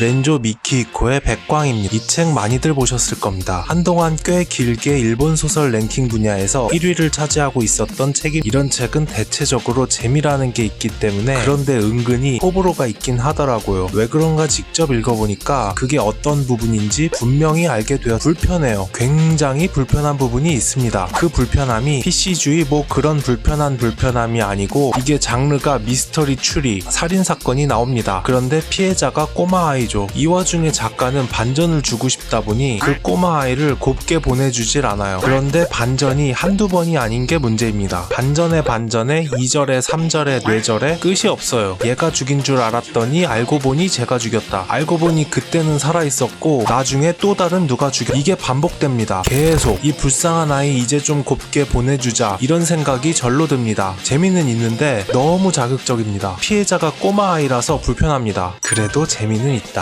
렌조 미키히코의 백광입니다. 이 책 많이들 보셨을 겁니다. 한동안 꽤 길게 일본 소설 랭킹 분야에서 1위를 차지하고 있었던 책이 이런 책은 대체적으로 재미라는 게 있기 때문에 그런데 은근히 호불호가 있긴 하더라고요. 왜 그런가 직접 읽어보니까 그게 어떤 부분인지 분명히 알게 되어 불편해요. 굉장히 불편한 부분이 있습니다. 그 불편함이 PC주의 뭐 그런 불편한 불편함이 아니고 이게 장르가 미스터리 추리, 살인 사건이 나옵니다. 그런데 피해자가 꼬마 아이 죠. 이 와중에 작가는 반전을 주고 싶다 보니 그 꼬마 아이를 곱게 보내주질 않아요. 그런데 반전이 한두 번이 아닌 게 문제입니다. 반전에 반전에 2절에 3절에 뇌절에 끝이 없어요. 얘가 죽인 줄 알았더니 알고 보니 제가 죽였다. 알고 보니 그때는 살아있었고 나중에 또 다른 누가 죽였 이게 반복됩니다. 계속 이 불쌍한 아이 이제 좀 곱게 보내주자 이런 생각이 절로 듭니다. 재미는 있는데 너무 자극적입니다. 피해자가 꼬마 아이라서 불편합니다. 그래도 재미는 있다.